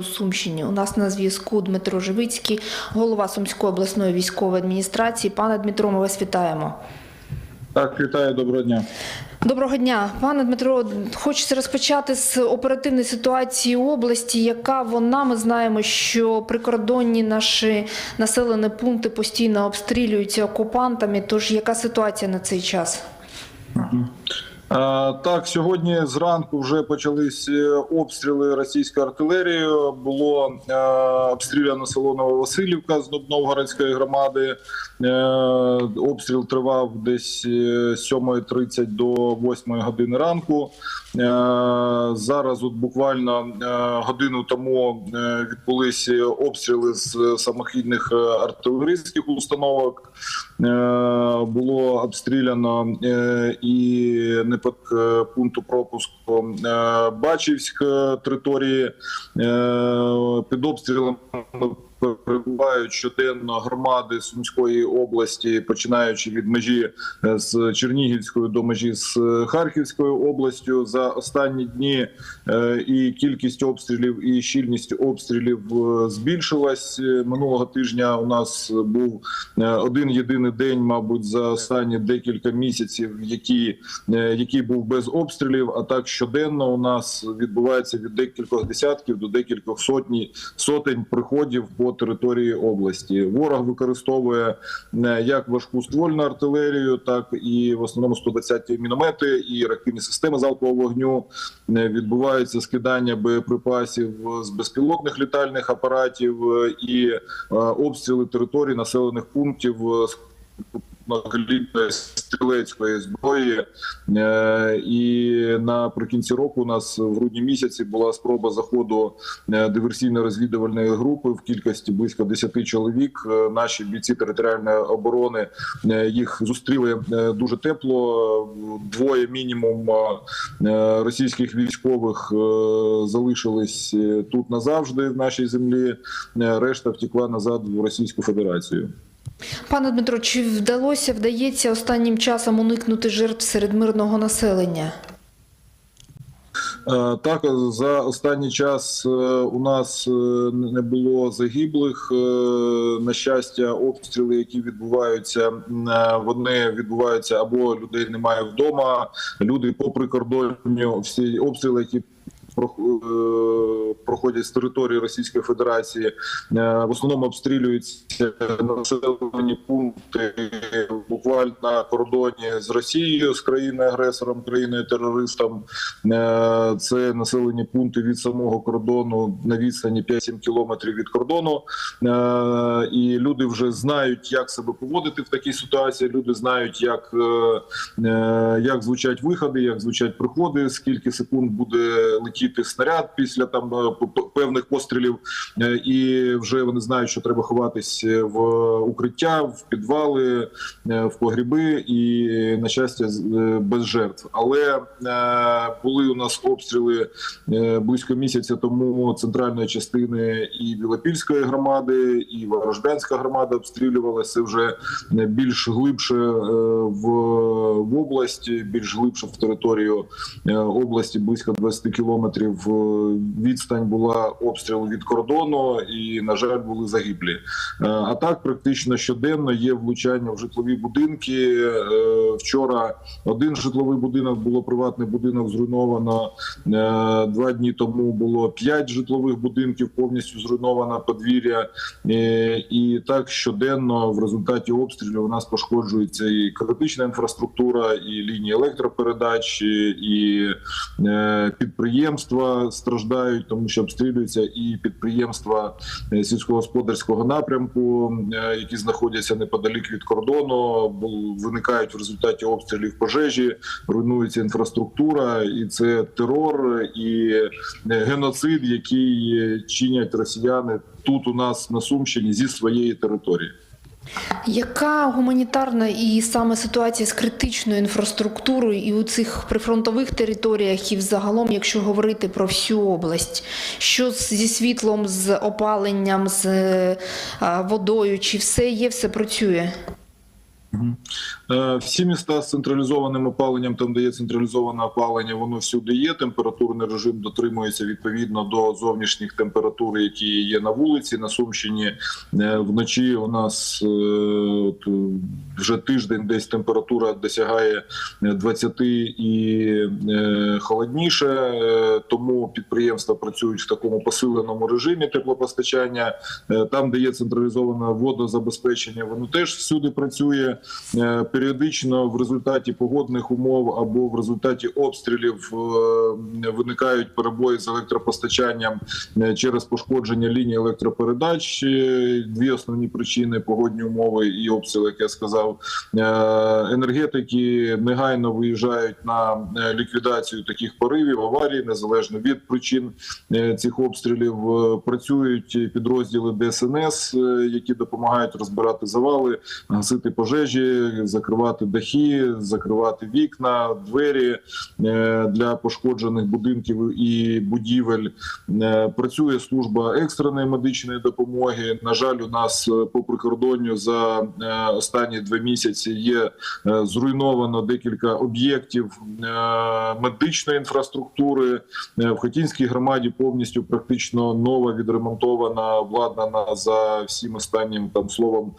У Сумщині у нас на зв'язку Дмитро Живицький, голова Сумської обласної військової адміністрації. Пане Дмитро, ми вас вітаємо. Так, вітаю, доброго дня. Доброго дня, пане Дмитро. Хочеться розпочати з оперативної ситуації області. Яка вона? Ми знаємо, що прикордонні наші населені пункти постійно обстрілюються окупантами. Тож яка ситуація на цей час? А, так, сьогодні зранку вже почались е, обстріли російською артилерією. Було е, обстріляно село Нововасилівка з Новгородської громади. Е, обстріл тривав десь е, з 7.30 до 8 години ранку. Зараз, от буквально годину тому, відбулися обстріли з самохідних артилерійських установок. Е, було обстріляно е, і не е, пункту пропуску Бачівськ території. Під обстрілом перебувають щоденно громади Сумської області, починаючи від межі е, з Чернігівською до межі з е, Харківською областю. За останні дні е, і кількість обстрілів, і щільність обстрілів збільшилась. Минулого тижня у нас був один єдиний день, мабуть, за останні декілька місяців, який, який був без обстрілів. А так щоденно у нас відбувається від декількох десятків до декількох сотні сотень приходів по території області. Ворог використовує е, як важку ствольну артилерію, так і в основному 120-ті міномети і реактивні системи залпового вогню. Е, Відбуваються скидання боєприпасів з безпілотних літальних апаратів е, і обстріли територій населених пунктів е, стрілецької зброї. Е, І наприкінці року у нас в грудні місяці була спроба заходу е, диверсійно-розвідувальної групи в кількості близько 10 чоловік. Е, Наші бійці територіальної оборони їх зустріли дуже тепло. Двоє мінімум російських військових залишились тут назавжди в нашій землі. Решта втекла назад в Російську Федерацію. Пане Дмитро, чи вдалося вдається останнім часом уникнути жертв серед мирного населення? Е, Так, за останній час е, у нас е, не було загиблих. На щастя, обстріли, які відбуваються, вони відбуваються або людей немає вдома. Люди по прикордонню, всі обстріли, які проходять з території Російської Федерації, е, в основному обстрілюються населені пункти буквально на кордоні з Росією, з країною агресором, країною терористом. Е, Це населені пункти від самого кордону на відстані 5-7 кілометрів від кордону. Е, І люди вже знають, як себе поводити в такій ситуації. Люди знають, як, е, як звучать виходи, як звучать приходи, скільки секунд буде летіти снаряд після там певних пострілів. І вже вони знають, що треба ховатись в укриття, в підвали, е, в погріби, і на щастя, е, без жертв. Але е, були у нас обстріли е, близько місяця тому центральної частини і Білопільської громади, і Ворожданська громада обстрілювалася вже більш глибше в, в область, більш глибше в територію області, близько 20 кілометрів. Відстань була обстрілу від кордону, і на жаль, були загиблі. А так, практично щоденно є влучання в житлові будинки. Е, Вчора один житловий будинок було приватний будинок зруйновано. Е, Два дні тому було п'ять житлових будинків повністю зруйновано подвір'я. Е, І так щоденно в результаті обстрілів у нас пошкоджується і критична інфраструктура, і лінії електропередач, і підприємства страждають, тому що обстрілюються і підприємства сільськогосподарського напрямку, які знаходяться неподалік від кордону, виникають в результаті обстрілів пожежі, руйнується інфраструктура, і це терор і е, геноцид, який е, чинять росіяни тут у нас на Сумщині зі своєї території. Яка гуманітарна і саме ситуація з критичною інфраструктурою і у цих прифронтових територіях, і взагалом, якщо говорити про всю область, що зі світлом, з опаленням, з е, водою, чи все є, все працює? Е, Всі міста з централізованим опаленням, там де є централізоване опалення, воно всюди є. Температурний режим дотримується відповідно до зовнішніх температур, які є на вулиці. На Сумщині е, вночі у нас е, от, вже тиждень десь температура досягає е, 20 і холодніше. Тому підприємства працюють в такому посиленому режимі теплопостачання. Там, де є централізоване водозабезпечення, воно теж всюди працює. Е, Періодично в результаті погодних умов або в результаті обстрілів е, виникають перебої з електропостачанням е, через пошкодження лінії електропередач. Дві основні причини погодні умови і обстріли, як я сказав. Енергетики негайно виїжджають на ліквідацію таких поривів, аварій, незалежно від причин цих обстрілів. Працюють підрозділи ДСНС, які допомагають розбирати завали, гасити пожежі, закривати дахи, закривати вікна, двері е, для пошкоджених будинків і будівель. Е, Працює служба екстреної медичної допомоги. На жаль, у нас е, по прикордонню за останні два місяці є зруйновано декілька об'єктів медичної інфраструктури. В Хотінській громаді повністю практично нова відремонтована, обладнана за всім останнім там словом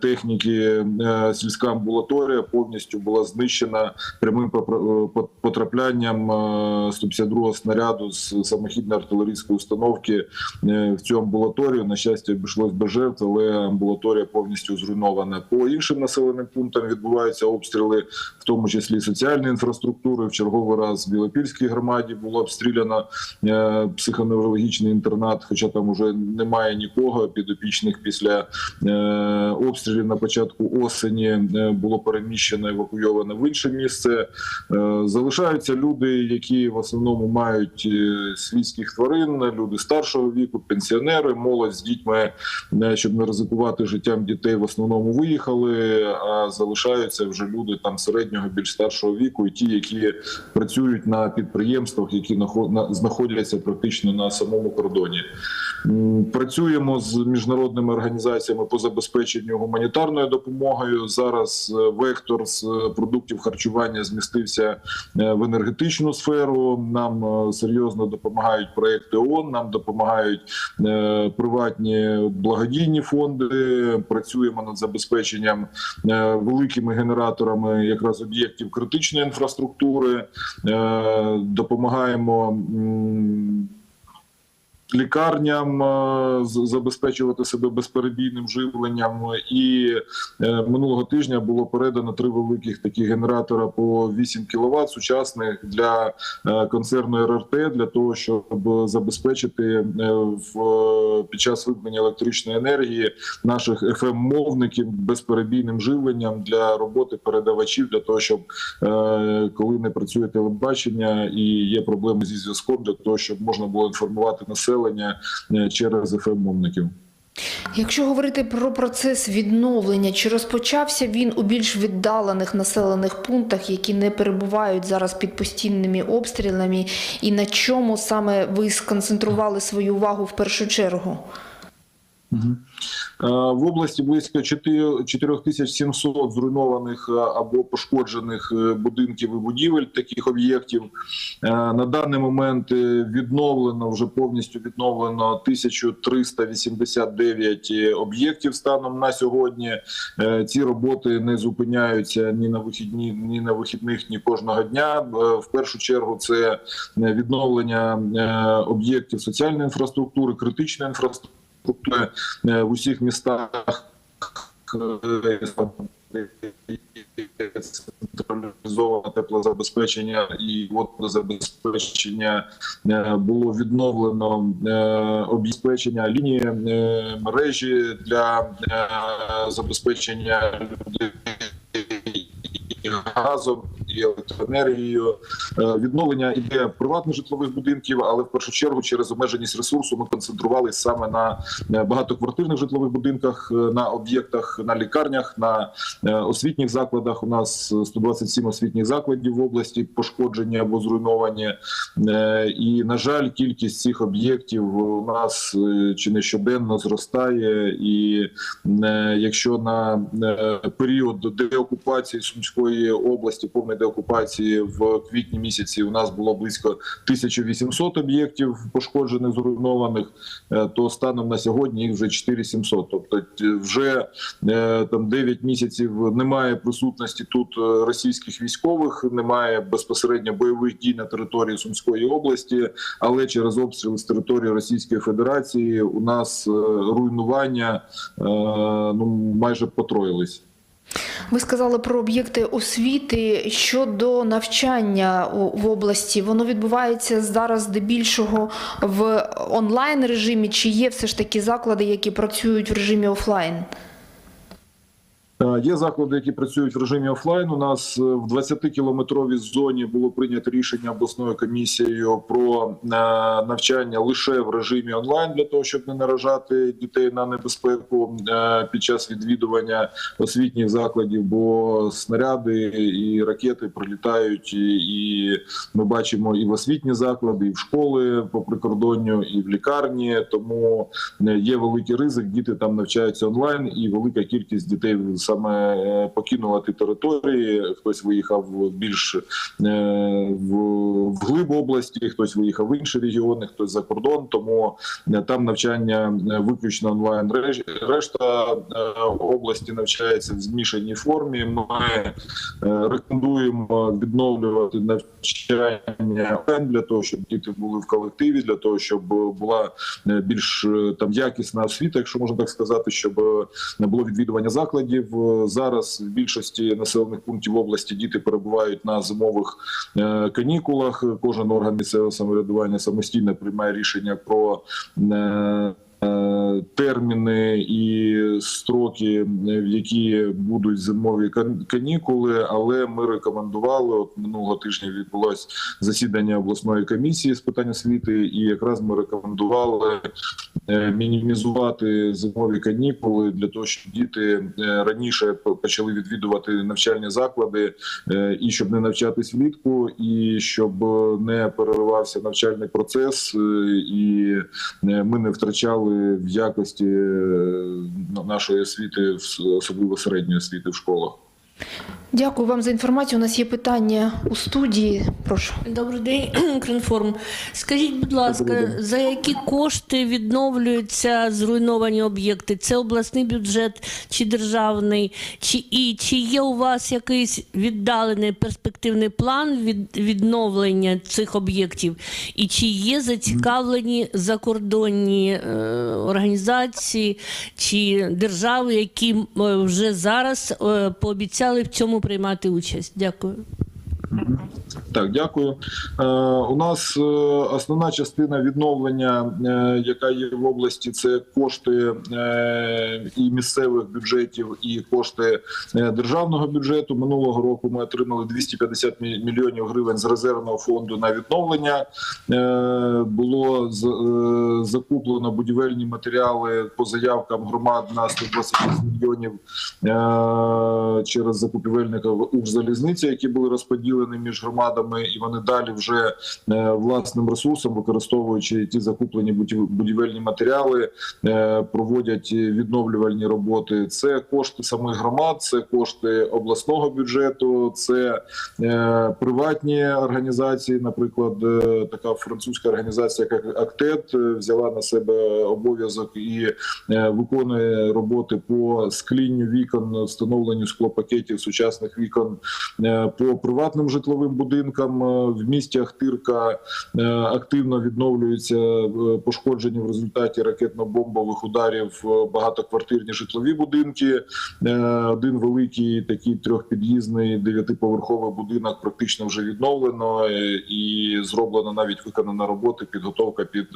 техніки. Е, Сільська амбулаторія повністю була знищена прямим е, потраплянням е, 152-го снаряду з самохідної артилерійської установки е, в цю амбулаторію. На щастя, обійшлось без жертв, але амбулаторія повністю зруйнована. По іншим населеним пунктам відбуваються обстріли, в тому числі соціальної інфраструктури. В черговий раз в Білопільській громаді було обстріляно е, психоневрологічний інтернат, хоча там уже немає нікого підопічних після е, обстрілів на початку осені е, було переміщено евакуйовано в інше місце. Е, Залишаються люди, які в основному мають е, свійських тварин, люди старшого віку, пенсіонери, молодь з дітьми, щоб не ризикувати життям дітей, в основному виїхали. А залишаються вже люди там середнього, більш старшого віку, і ті, які працюють на підприємствах, які нахо- на- знаходяться практично на самому кордоні. Працюємо з міжнародними організаціями по забезпеченню гуманітарною допомогою. Зараз е, вектор з е, продуктів харчування змістився е, в енергетичну сферу. Нам серйозно допомагають проекти ООН, нам допомагають приватні благодійні фонди. Працюємо над забезпеченням великими генераторами якраз об'єктів критичної інфраструктури. Допомагаємо. Лікарням е, забезпечувати себе безперебійним живленням, і е, минулого тижня було передано три великих такі генератора по 8 кВт сучасних для е, концерну РРТ для того, щоб забезпечити в під час вимкнення електричної енергії наших fm мовників безперебійним живленням для роботи передавачів, для того, щоб коли не працює телебачення і є проблеми зі зв'язком, для того, щоб можна було інформувати населення е, через ФМ-мовників. Якщо говорити про процес відновлення, чи розпочався він у більш віддалених населених пунктах, які не перебувають зараз під постійними обстрілами, і на чому саме ви сконцентрували свою увагу в першу чергу? Е, В області близько 4 4700 зруйнованих е, або пошкоджених е, будинків і будівель таких об'єктів. На даний момент відновлено вже повністю відновлено 1389 об'єктів станом на сьогодні. Ці роботи не зупиняються ні на вихідні, ні на вихідних, ні кожного дня. В першу чергу це відновлення об'єктів соціальної інфраструктури, критичної інфраструктури структури е, в усіх містах е, централізоване теплозабезпечення і водозабезпечення е, було відновлено обезпечення лінії мережі для забезпечення людей газом і електроенергією. Е, Відновлення іде приватних житлових будинків, але в першу чергу через обмеженість ресурсу ми концентрувалися саме на е, багатоквартирних житлових будинках, е, на об'єктах, на лікарнях, на освітніх закладах. У нас е, 127 освітніх закладів в області пошкоджені або зруйновані. І на жаль, кількість цих об'єктів у нас чи не щоденно зростає. І якщо на період деокупації Сумської області, повної деокупації в квітні місяці, у нас було близько 1800 об'єктів пошкоджених, зруйнованих, е, то станом на сьогодні їх вже 4700. Тобто е, вже е, там 9 місяців немає присутності тут російських військових, немає безпосередньо бойових дій на території Сумської області, але через обстріли з території Російської Федерації у нас руйнування ну майже потроїлись. Ви сказали про об'єкти освіти щодо навчання в області. Воно відбувається зараз здебільшого в онлайн режимі, чи є все ж таки заклади, які працюють в режимі офлайн? Е, Є заклади, які працюють в режимі офлайн. У нас е, в 20-кілометровій зоні було прийнято рішення обласною комісією про е, навчання лише в режимі онлайн для того, щоб не наражати дітей на небезпеку під час відвідування освітніх закладів, бо снаряди і ракети прилітають, і, ми бачимо і в освітні заклади, і в школи по прикордонню, і в лікарні. Тому є великий ризик. Діти там навчаються онлайн, і велика кількість дітей саме е, покинула ті території. Хтось виїхав більш е, в вглиб області, хтось виїхав в інші регіони, хтось за кордон. Тому е, там навчання виключно онлайн. Решта області навчається в змішаній формі. Ми рекомендуємо відновлювати навчання для того, щоб діти були в колективі, для того, щоб була більш там якісна освіта, якщо можна так сказати, щоб не було відвідування закладів. Зараз в більшості населених пунктів області діти перебувають на зимових е, канікулах. Кожен орган місцевого самоврядування самостійно приймає рішення про е, терміни і строки, е, в які будуть зимові канікули. Але ми рекомендували от минулого тижня відбулось засідання обласної комісії з питань освіти, і якраз ми рекомендували е, мінімізувати зимові канікули для того, щоб діти е, раніше почали відвідувати навчальні заклади, е, і щоб не навчатись влітку, і щоб е, не переривався навчальний процес, е, і е, ми не втрачали в якості е, нашої освіти, особливо середньої освіти в школах. Дякую вам за інформацію. У нас є питання у студії. Прошу. Добрий день, Кринформ. Скажіть, будь ласка, за які кошти відновлюються зруйновані об'єкти? Це обласний бюджет чи державний? Чи і чи є у вас якийсь віддалений перспективний план від відновлення цих об'єктів? І чи є зацікавлені закордонні е, організації чи держави, які е, вже зараз е, пообіцяли в цьому приймати участь? Дякую. Так, дякую. Е, у нас е, основна частина відновлення, е, яка є в області, це кошти е, і місцевих бюджетів, і кошти е, державного бюджету. Минулого року ми отримали 250 мі- мільйонів гривень з резервного фонду на відновлення. Е, було з- е, закуплено будівельні матеріали по заявкам громад на 126 мільйонів е, через закупівельника в Укрзалізниці, які були розподілені між громадами, і вони далі вже е, власним ресурсом, використовуючи ті закуплені будів- будівельні матеріали, е, проводять відновлювальні роботи. Це кошти самих громад, це кошти обласного бюджету, це е, приватні організації. Наприклад, така французька організація, як Актет, взяла на себе обов'язок і виконує роботи по склінню вікон, встановленню склопакетів сучасних вікон по приватним житловим будинкам. Е, В місті Ахтирка е, активно відновлюються е, пошкоджені в результаті ракетно-бомбових ударів багатоквартирні житлові будинки. Один великий такий трьохпід'їзний дев'ятиповерховий будинок практично вже відновлено і зроблено навіть виконана робота, підготовка під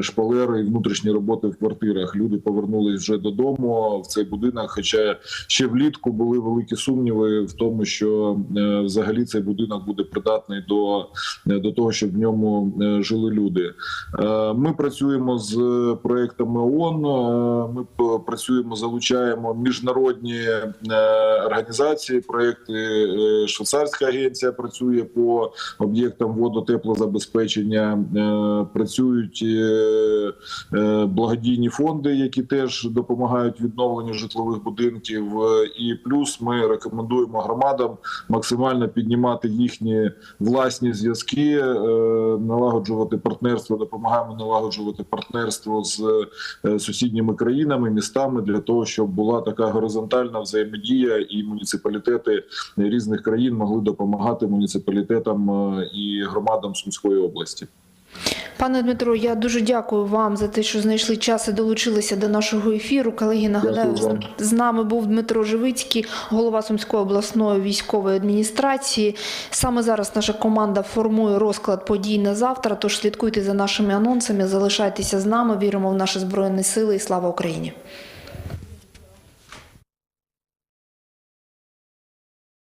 шпалери і внутрішні роботи в квартирах. Люди повернулись вже додому в цей будинок. Хоча ще влітку були великі сумніви в тому, що взагалі цей будинок буде придатний до, до того, щоб в ньому е, жили люди. Е, Ми працюємо з проектами ООН, е, Ми працюємо, залучаємо міжнародні е, організації. Проекти е, швейцарська агенція працює по об'єктам водотеплозабезпечення. Е, Працюють е, е, благодійні фонди, які теж допомагають відновленню житлових будинків. Е, І плюс ми рекомендуємо громадам максимально піднімати їхні власні зв'язки, е, налагоджувати партнерство, допомагаємо налагоджувати партнерство з е, сусідніми країнами, містами для того, щоб була така горизонтальна взаємодія, і муніципалітети різних країн могли допомагати муніципалітетам е, і громадам Сумської області. Пане Дмитро, я дуже дякую вам за те, що знайшли час і долучилися до нашого ефіру. Колеги, нагадаю, Дякую з нами був Дмитро Живицький, голова Сумської обласної військової адміністрації. Саме зараз наша команда формує розклад подій на завтра. Тож слідкуйте за нашими анонсами, залишайтеся з нами. Віримо в наші збройні сили і слава Україні.